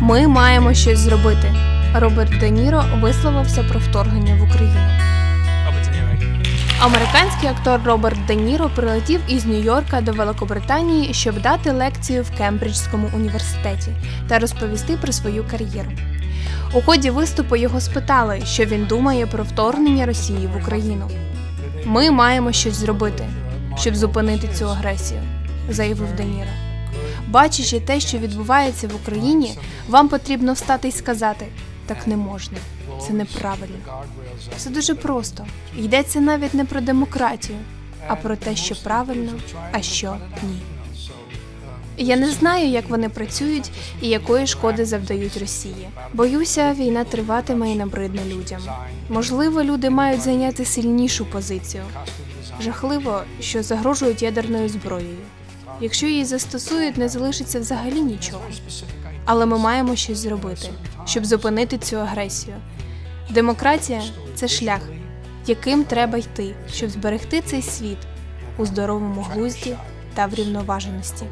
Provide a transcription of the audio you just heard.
Ми маємо щось зробити. Роберт Де Ніро висловився про вторгнення в Україну. Американський актор Роберт Де Ніро прилетів із Нью-Йорка до Великобританії, щоб дати лекцію в Кембриджському університеті та розповісти про свою кар'єру. У ході виступу його спитали, що він думає про вторгнення Росії в Україну. Ми маємо щось зробити, щоб зупинити цю агресію, заявив Де Ніро. Бачачи те, що відбувається в Україні, вам потрібно встати і сказати: так не можна, це неправильно. Все дуже просто. Йдеться навіть не про демократію, а про те, що правильно, а що ні. Я не знаю, як вони працюють і якої шкоди завдають Росії. Боюся, війна триватиме і набридне людям. Можливо, люди мають зайняти сильнішу позицію. Жахливо, що загрожують ядерною зброєю. Якщо її застосують, не залишиться взагалі нічого. Але ми маємо щось зробити, щоб зупинити цю агресію. Демократія це шлях, яким треба йти, щоб зберегти цей світ у здоровому глузді та врівноваженості.